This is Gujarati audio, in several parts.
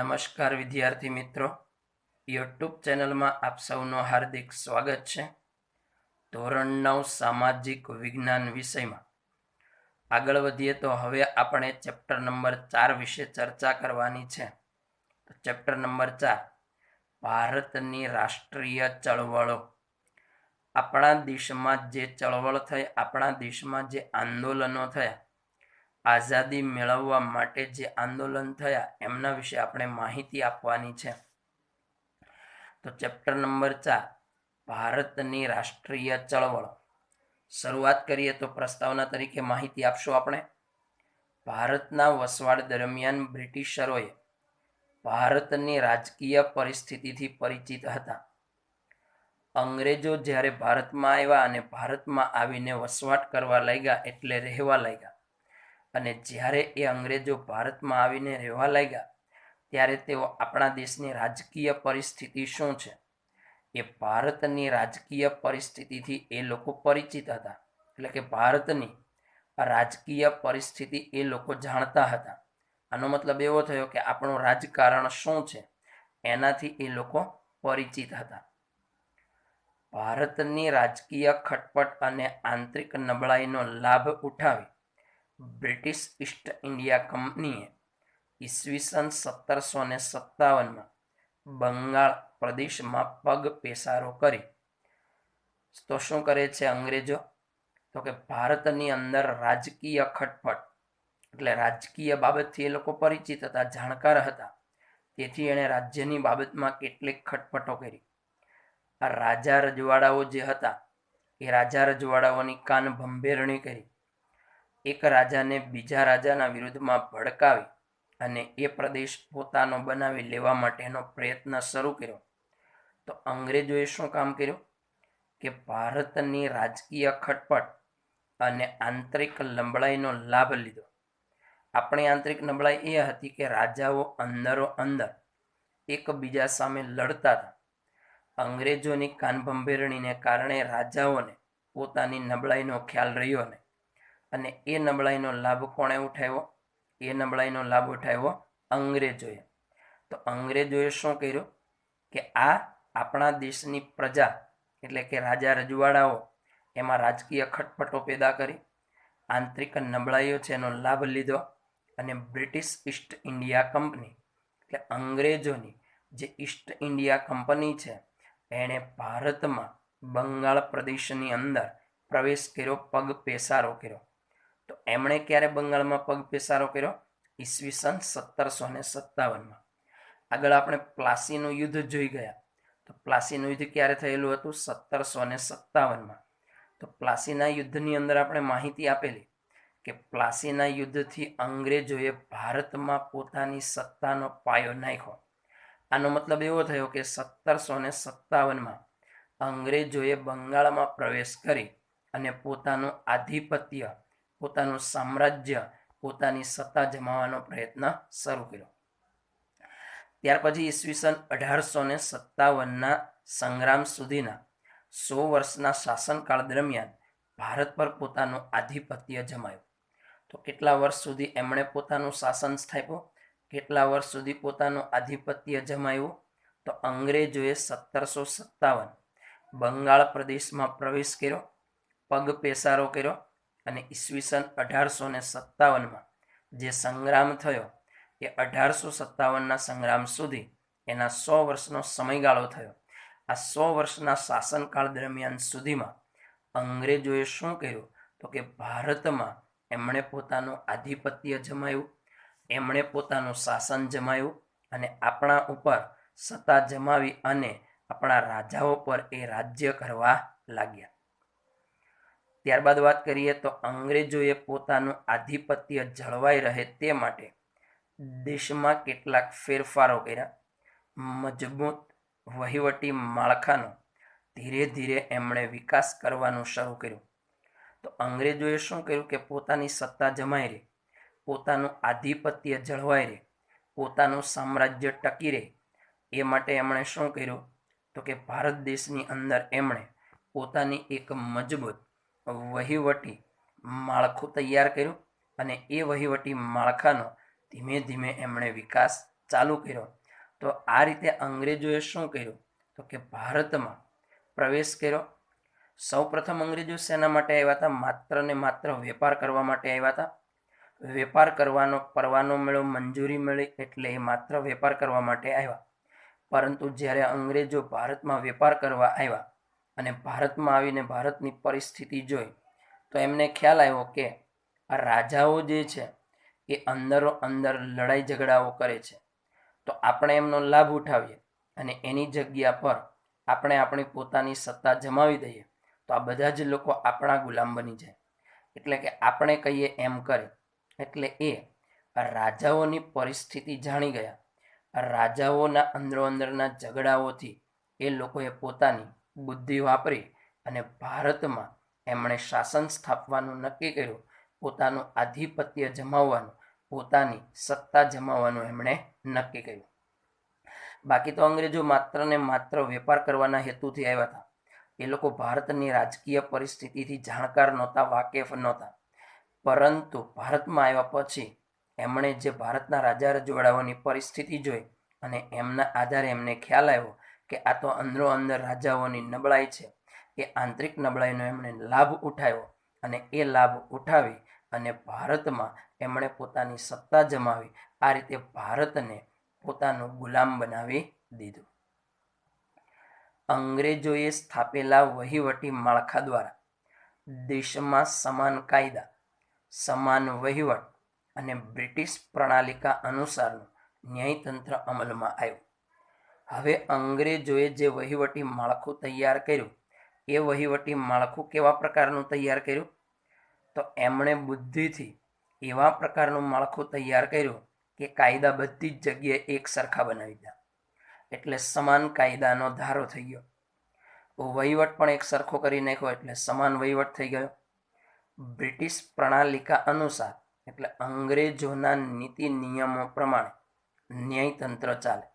નમસ્કાર વિદ્યાર્થી મિત્રો. યુટ્યુબ ચેનલમાં આપ સૌનું હાર્દિક સ્વાગત છે. ધોરણ નવ, સામાજિક વિજ્ઞાન વિષયમાં. આગળ વધીએ તો હવે આપણે ચેપ્ટર નંબર ચાર વિશે ચર્ચા કરવાની છે. ચેપ્ટર નંબર ચાર, ભારતની રાષ્ટ્રીય ચળવળો. આપણા દેશમાં જે ચળવળ થઈ, આપણા દેશમાં જે આંદોલનો થયા આઝાદી મેળવવા માટે જે આંદોલન થયા, એમના વિશે આપણે માહિતી આપવાની છે. તો ચેપ્ટર નંબર ચાર, ભારતની રાષ્ટ્રીય ચળવળ. શરૂઆત કરીએ તો પ્રસ્તાવના તરીકે માહિતી આપશો આપણે. ભારતના વસવાટ દરમિયાન બ્રિટિશરોએ ભારતની રાજકીય પરિસ્થિતિથી પરિચિત હતા. અંગ્રેજો જ્યારે ભારતમાં આવ્યા અને ભારતમાં આવીને વસવાટ કરવા લાગ્યા એટલે રહેવા લાગ્યા. અને જ્યારે એ અંગ્રેજો ભારતમાં આવીને રહેવા લાગ્યા, ત્યારે તેઓ આપણા દેશની રાજકીય પરિસ્થિતિ શું છે? એ ભારતની રાજકીય પરિસ્થિતિથી એ લોકો પરિચિત હતા. એટલે કે ભારતની રાજકીય પરિસ્થિતિ એ લોકો જાણતા હતા. આનો મતલબ એવો થયો કે આપણું રાજકારણ શું છે? એનાથી એ લોકો પરિચિત હતા. ભારતની રાજકીય ખટપટ અને આંતરિક નબળાઈનો લાભ ઉઠાવી બ્રિટિશ ઈસ્ટ ઇન્ડિયા કંપનીએ ઈસવીસન સત્તરસો ને સત્તાવનમાં બંગાળ પ્રદેશમાં પગ પેસારો કરી. તો શું કરે છે અંગ્રેજો? તો કે ભારતની અંદર રાજકીય ખટપટ, એટલે રાજકીય બાબતથી એ લોકો પરિચિત હતા, જાણકાર હતા. તેથી એણે રાજ્યની બાબતમાં કેટલીક ખટપટો કરી. આ રાજા રજવાડાઓ જે હતા, એ રાજા રજવાડાઓની કાન ભંભેરણી કરી. એક રાજાને બીજા રાજાના વિરુદ્ધમાં ભડકાવી અને એ પ્રદેશ પોતાનો બનાવી લેવા માટેનો પ્રયત્ન શરૂ કર્યો. તો અંગ્રેજોએ શું કામ કર્યું? કે ભારતની રાજકીય ખટપટ અને આંતરિક લંબડાઈનો લાભ લીધો. આપણી આંતરિક નબળાઈ એ હતી કે રાજાઓ અંદરો અંદર એકબીજા સામે લડતા હતા. અંગ્રેજોની કાનભંભેરણીને કારણે રાજાઓને પોતાની નબળાઈનો ખ્યાલ રહ્યો નહીં અને એ નબળાઈનો લાભ કોણે ઉઠાવ્યો? એ નબળાઈનો લાભ ઉઠાવ્યો અંગ્રેજોએ. તો અંગ્રેજોએ શું કર્યું? કે આ આપણા દેશની પ્રજા, એટલે કે રાજા રજવાડાઓ, એમાં રાજકીય ખટપટો પેદા કરી, આંતરિક નબળાઈઓ છે એનો લાભ લીધો અને બ્રિટિશ ઈસ્ટ ઇન્ડિયા કંપની, એટલે અંગ્રેજોની જે ઈસ્ટ ઇન્ડિયા કંપની છે, એણે ભારતમાં બંગાળ પ્રદેશની અંદર પ્રવેશ કર્યો, પગ પેસારો કર્યો. એમણે ક્યારે બંગાળમાં પગ પેસારો કર્યો? ઈસવીસન સત્તરસો ને સત્તાવનમાં. આગળ આપણે પ્લાસીનું યુદ્ધ જોઈ ગયા. તો પ્લાસીનું યુદ્ધ ક્યારે થયેલું હતું? સત્તરસો ને સત્તાવનમાં. તો પ્લાસીના યુદ્ધની અંદર આપણે માહિતી આપેલી કે પ્લાસીના યુદ્ધથી અંગ્રેજોએ ભારતમાં પોતાની સત્તાનો પાયો નાખ્યો. આનો મતલબ એવો થયો કે સત્તરસો ને સત્તાવનમાં અંગ્રેજોએ બંગાળમાં પ્રવેશ કરી અને પોતાનું આધિપત્ય પોતાનું સામ્રાજ્ય, પોતાની સત્તા જમાવવાનો પ્રયત્ન શરૂ કર્યો. ત્યાર પછી ઈસવીસન અઢારસો ને સત્તાવનના સંગ્રામ સુધીના સો વર્ષના શાસનકાળ દરમિયાન ભારત પર પોતાનું આધિપત્ય જમાયું. તો કેટલા વર્ષ સુધી એમણે પોતાનું શાસન સ્થાપ્યું? કેટલા વર્ષ સુધી પોતાનું આધિપત્ય જમાયું? તો અંગ્રેજોએ સત્તરસો સત્તાવન બંગાળ પ્રદેશમાં પ્રવેશ કર્યો પગ પેસારો કર્યો અને ઈસવીસન અઢારસો ને સત્તાવનમાં જે સંગ્રામ થયો, એ અઢારસો સત્તાવનના સંગ્રામ સુધી એના સો વર્ષનો સમયગાળો થયો. આ સો વર્ષના શાસનકાળ દરમિયાન સુધીમાં અંગ્રેજોએ શું કર્યું? તો કે ભારતમાં એમણે પોતાનું આધિપત્ય જમાયું એમણે પોતાનું શાસન જમાયું અને આપણા ઉપર સત્તા જમાવી અને આપણા રાજાઓ પર એ રાજ્ય કરવા લાગ્યા. ત્યારબાદ વાત કરીએ તો અંગ્રેજોએ પોતાનું આધિપત્ય જળવાઈ રહે તે માટે દેશમાં કેટલાક ફેરફારો કર્યા. મજબૂત વહીવટી માળખાનો ધીરે ધીરે એમણે વિકાસ કરવાનું શરૂ કર્યું. તો અંગ્રેજોએ શું કર્યું કે પોતાની સત્તા જમાઈ રહે, પોતાનું આધિપત્ય જળવાઈ રહે, પોતાનું સામ્રાજ્ય ટકી રહે. એ માટે એમણે શું કર્યું તો કે ભારત દેશની અંદર એમણે પોતાની એક મજબૂત વહીવટી માળખું તૈયાર કર્યું અને એ વહીવટી માળખાનો ધીમે ધીમે એમણે વિકાસ ચાલુ કર્યો. તો આ રીતે અંગ્રેજોએ શું કર્યું? તો કે ભારતમાં પ્રવેશ કર્યો. સૌ પ્રથમ અંગ્રેજો શેના માટે આવ્યા હતા, માત્ર ને માત્ર વેપાર કરવા માટે આવ્યા હતા. વેપાર કરવાનો, પરવાનો મેળો, મંજૂરી મળી એટલે એ માત્ર વેપાર કરવા માટે આવ્યા. પરંતુ જ્યારે અંગ્રેજો ભારતમાં વેપાર કરવા આવ્યા અને ભારતમાં આવીને ભારતની પરિસ્થિતિ જોઈ, તો એમને ખ્યાલ આવ્યો કે આ રાજાઓ જે છે, એ અંદરો અંદર લડાઈ ઝઘડાઓ કરે છે. તો આપણે એમનો લાભ ઉઠાવીએ અને એની જગ્યા પર આપણે આપણી પોતાની સત્તા જમાવી દઈએ, તો આ બધા જ લોકો આપણા ગુલામ બની જાય. એટલે કે આપણે કહીએ એમ કરે, એટલે એ રાજાઓની પરિસ્થિતિ જાણી ગયા. રાજાઓના અંદરો અંદરના ઝઘડાઓથી એ લોકોએ પોતાની બુદ્ધિ વાપરી અને ભારતમાં એમણે શાસન સ્થાપવાનું નક્કી કર્યું. પોતાનું આધિપત્ય જમાવવાનું, પોતાની સત્તા જમાવવાનું એમણે નક્કી કર્યું. બાકી તો અંગ્રેજો માત્ર ને માત્ર વેપાર કરવાના હેતુથી આવ્યા હતા. એ લોકો ભારતની રાજકીય પરિસ્થિતિથી જાણકાર નહોતા, વાકેફ નહોતા. પરંતુ ભારતમાં આવ્યા પછી એમણે જે ભારતના રાજા રજવાડાઓની પરિસ્થિતિ જોઈ અને એમના આધારે એમને ખ્યાલ આવ્યો કે આ તો અંદરો અંદર રાજાઓની નબળાઈ છે. એ આંતરિક નબળાઈનો એમણે લાભ ઉઠાવ્યો અને એ લાભ ઉઠાવી અને ભારતમાં એમણે પોતાની સત્તા જમાવી. આ રીતે ભારતને પોતાનું ગુલામ બનાવી દીધું. અંગ્રેજોએ સ્થાપેલા વહીવટી માળખા દ્વારા દેશમાં સમાન કાયદા, સમાન વહીવટ અને બ્રિટિશ પ્રણાલિકા અનુસારનું ન્યાયતંત્ર અમલમાં આવ્યું. હવે અંગ્રેજોએ જે વહીવટી માળખું તૈયાર કર્યું, એ વહીવટી માળખું કેવા પ્રકારનું તૈયાર કર્યું? તો એમણે બુદ્ધિથી એવા પ્રકારનું માળખું તૈયાર કર્યું કે કાયદા બધી જ જગ્યાએ એક સરખા બનાવી દીધા. એટલે સમાન કાયદાનો ધારો થઈ ગયો. વહીવટ પણ એક સરખો કરી નાખ્યો એટલે સમાન વહીવટ થઈ ગયો. બ્રિટિશ પ્રણાલિકા અનુસાર, એટલે અંગ્રેજોના નીતિ નિયમો પ્રમાણે ન્યાયતંત્ર ચાલે.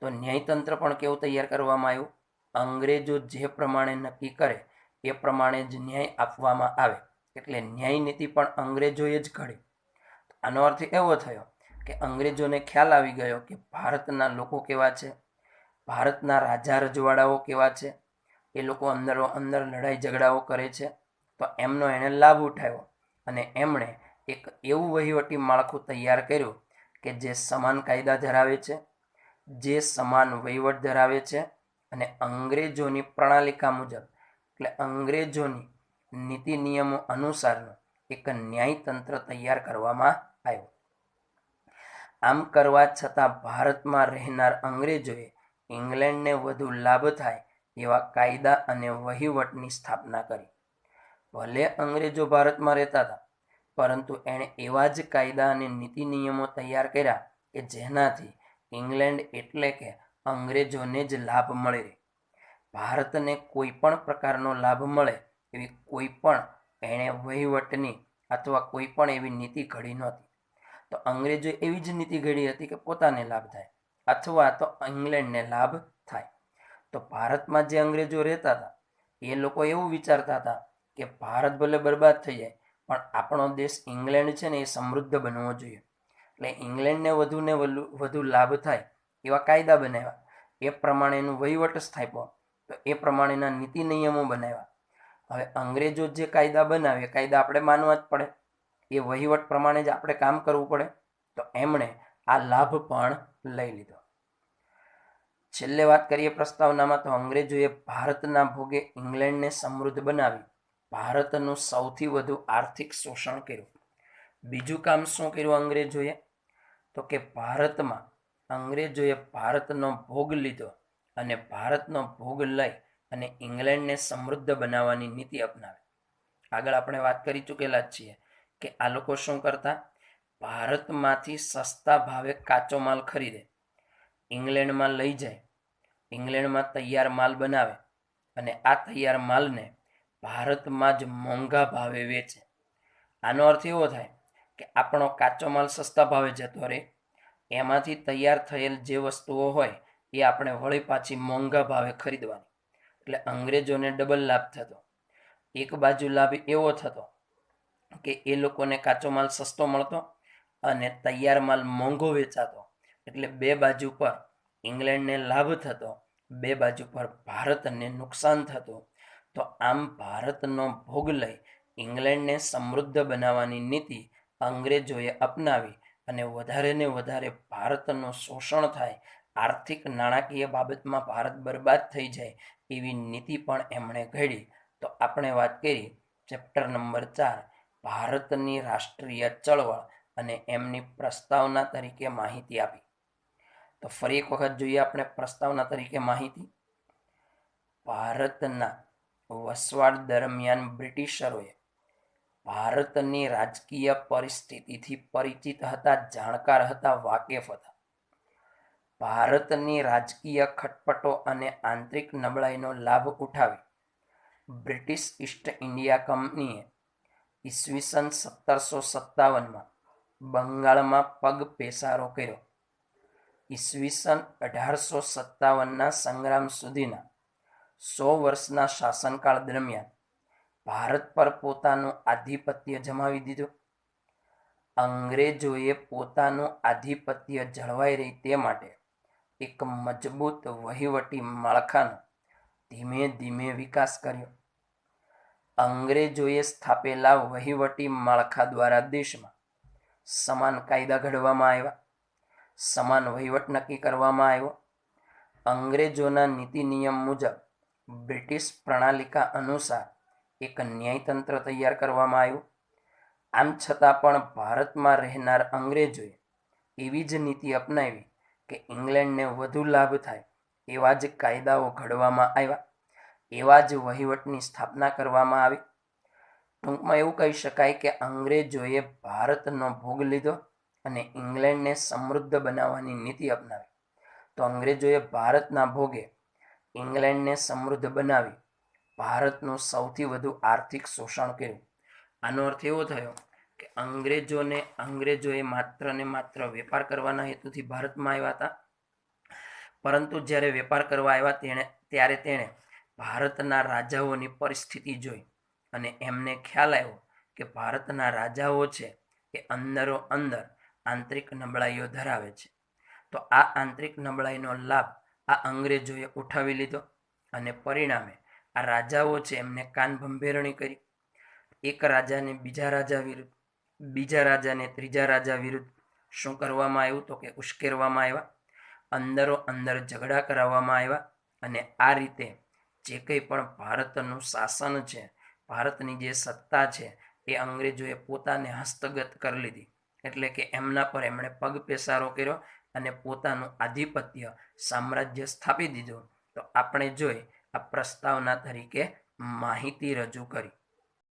તો ન્યાયતંત્ર પણ કેવું તૈયાર કરવામાં આવ્યું? અંગ્રેજો જે પ્રમાણે નક્કી કરે, એ પ્રમાણે જ ન્યાય આપવામાં આવે. એટલે ન્યાય નીતિ પણ અંગ્રેજોએ જ ઘડી. આનો અર્થ એવો થયો કે અંગ્રેજોને ખ્યાલ આવી ગયો કે ભારતના લોકો કેવા છે, ભારતના રાજા રજવાડાઓ કેવા છે, એ લોકો અંદરો અંદર લડાઈ ઝઘડાઓ કરે છે. તો એમનો એણે લાભ ઉઠાવ્યો અને એમણે એક એવું વહીવટી માળખું તૈયાર કર્યું કે જે સમાન કાયદા ધરાવે છે જે સમાન વહીવટ ધરાવે છે અને અંગ્રેજોની પ્રણાલિકા મુજબ, એટલે અંગ્રેજોની નીતિ નિયમો અનુસારનું એક ન્યાયતંત્ર તૈયાર કરવામાં આવ્યું. આમ કરવા છતાં ભારતમાં રહેનાર અંગ્રેજોએ ઇંગ્લેન્ડને વધુ લાભ થાય એવા કાયદા અને વહીવટની સ્થાપના કરી. ભલે અંગ્રેજો ભારતમાં રહેતા હતા, પરંતુ એણે એવા જ કાયદા અને નીતિ નિયમો તૈયાર કર્યા કે જેનાથી ઇંગ્લેન્ડ એટલે કે અંગ્રેજોને જ લાભ મળે. ભારતને કોઈ પણ પ્રકારનો લાભ મળે એવી કોઈ પણ એણે વહીવટની અથવા કોઈ પણ એવી નીતિ ઘડી નહોતી. તો અંગ્રેજો એવી જ નીતિ ઘડી હતી કે પોતાને લાભ થાય અથવા તો ઇંગ્લેન્ડને લાભ થાય. તો ભારતમાં જે અંગ્રેજો રહેતા હતા, એ લોકો એવું વિચારતા હતા કે ભારત ભલે બરબાદ થઈ જાય, પણ આપણો દેશ ઇંગ્લેન્ડ છે ને એ સમૃદ્ધ બનવો જોઈએ. એટલે ઇંગ્લેન્ડને વધુ ને વધુ લાભ થાય એવા કાયદા બનાવ્યા. એ પ્રમાણેનું વહીવટ સ્થાપ્યો. તો એ પ્રમાણેના નીતિ નિયમો બનાવ્યા. હવે અંગ્રેજો જે કાયદા બનાવે કાયદા આપણે માનવા જ પડે. એ વહીવટ પ્રમાણે જ આપણે કામ કરવું પડે. તો એમણે આ લાભ પણ લઈ લીધો. છેલ્લે વાત કરીએ પ્રસ્તાવનામાં, તો અંગ્રેજોએ ભારતના ભોગે ઇંગ્લેન્ડને સમૃદ્ધ બનાવી. ભારતનું સૌથી વધુ આર્થિક શોષણ કર્યું. બીજું કામ શું કર્યું અંગ્રેજોએ? તો કે ભારતમાં અંગ્રેજોએ ભારતનો ભોગ લીધો અને ભારતનો ભોગ લઈ અને ઇંગ્લેન્ડને સમૃદ્ધ બનાવવાની નીતિ અપનાવી. આગળ આપણે વાત કરી ચૂકેલા જ છીએ કે આ લોકો શું કરતા? ભારતમાંથી સસ્તા ભાવે કાચો માલ ખરીદે, ઇંગ્લેન્ડમાં લઈ જાય, ઇંગ્લેન્ડમાં તૈયાર માલ બનાવે અને આ તૈયાર માલને ભારતમાં જ મોંઘા ભાવે વેચે. આનો અર્થ એવો થાય કે આપણો કાચો માલ સસ્તા ભાવે જતો રહે, એમાંથી તૈયાર થયેલ જે વસ્તુઓ હોય, એ આપણે વળી પાછી મોંઘા ભાવે ખરીદવાની. એટલે અંગ્રેજોને ડબલ લાભ થતો. એક બાજુ લાભ એવો થતો કે એ લોકોને કાચો માલ સસ્તો મળતો અને તૈયાર માલ મોંઘો વેચાતો. એટલે બે બાજુ પર ઇંગ્લેન્ડને લાભ થતો, બે બાજુ પર ભારતને નુકસાન થતું. તો આમ ભારતનો ભોગ લઈ ઇંગ્લેન્ડને સમૃદ્ધ બનાવવાની નીતિ અંગ્રેજોએ અપનાવી અને વધારે ને વધારે ભારતનું શોષણ થાય, આર્થિક નાણાકીય બાબતમાં ભારત બરબાદ થઈ જાય એવી નીતિ પણ એમણે ઘડી. તો આપણે વાત કરી ચેપ્ટર નંબર ચાર, ભારતની રાષ્ટ્રીય ચળવળ અને એમની પ્રસ્તાવના તરીકે માહિતી આપી. તો ફરી એક વખત જોઈએ આપણે પ્રસ્તાવના તરીકે માહિતી. ભારતના વસવાટ દરમિયાન બ્રિટિશરોએ ભારતની રાજકીય પરિસ્થિતિથી પરિચિત હતા, જાણકાર હતા, વાકેફ હતા. ભારતની રાજકીય ખટપટો અને આંતરિક નબળાઈનો લાભ ઉઠાવી બ્રિટિશ ઈસ્ટ ઇન્ડિયા કંપનીએ ઈસવીસન સત્તરસો સત્તાવનમાં બંગાળમાં પગ પેસારો કર્યો. ઈસવીસન અઢારસો સત્તાવનના સંગ્રામ સુધીના સો વર્ષના શાસનકાળ દરમિયાન ભારત પર પોતાનું આધિપત્ય જમાવી દીધું. અંગ્રેજોએ પોતાનું આધિપત્ય જળવાઈ રહી તે માટે એક મજબૂત વહીવટી માળખાનો ધીમે ધીમે વિકાસ કર્યો. અંગ્રેજોએ સ્થાપેલા વહીવટી માળખા દ્વારા દેશમાં સમાન કાયદા ઘડવામાં આવ્યા, સમાન વહીવટ નક્કી કરવામાં આવ્યો. અંગ્રેજોના નીતિ નિયમ મુજબ બ્રિટિશ પ્રણાલિકા અનુસાર એક ન્યાયતંત્ર તૈયાર કરવામાં આવ્યું. આમ છતાં પણ ભારતમાં રહેનાર અંગ્રેજોએ એવી જ નીતિ અપનાવી કે ઇંગ્લેન્ડને વધુ લાભ થાય એવા જ કાયદાઓ ઘડવામાં આવ્યા, એવા જ વહીવટની સ્થાપના કરવામાં આવી. ટૂંકમાં એવું કહી શકાય કે અંગ્રેજોએ ભારતનો ભોગ લીધો અને ઇંગ્લેન્ડને સમૃદ્ધ બનાવવાની નીતિ અપનાવી. તો અંગ્રેજોએ ભારતના ભોગે ઇંગ્લેન્ડને સમૃદ્ધ બનાવી ભારતનું સૌથી વધુ આર્થિક શોષણ કર્યું. આનો અર્થ એવો થયો કે અંગ્રેજોને અંગ્રેજોએ માત્ર ને માત્ર વેપાર કરવાના હેતુથી ભારતમાં આવ્યા હતા. પરંતુ જ્યારે વેપાર કરવા આવ્યા તેણે, ત્યારે તેણે ભારતના રાજાઓની પરિસ્થિતિ જોઈ અને એમને ખ્યાલ આવ્યો કે ભારતના રાજાઓ છે એ અંદરો અંદર આંતરિક નબળાઈઓ ધરાવે છે. તો આ આંતરિક નબળાઈનો લાભ આ અંગ્રેજોએ ઉઠાવી લીધો અને પરિણામે આ રાજાઓ છે, એમને કાન ભંભેરણી કરી. એક રાજાને બીજા રાજા વિરુદ્ધ, બીજા રાજાને ત્રીજા રાજા વિરુદ્ધ શું કરવામાં આવ્યું તો કે ઉશ્કેરવામાં આવ્યા? અંદરો અંદર ઝઘડા કરાવવામાં આવ્યા અને આ રીતે જે કંઈ પણ ભારતનું શાસન છે, ભારતની જે સત્તા છે, એ અંગ્રેજોએ પોતાને હસ્તગત કરી લીધી. એટલે કે એમના પર એમણે પગ પેસારો કર્યો અને પોતાનું આધિપત્ય સામ્રાજ્ય સ્થાપી દીધું. તો આપણે જોઈ આ પ્રસ્તાવના તરીકે માહિતી રજૂ કરી.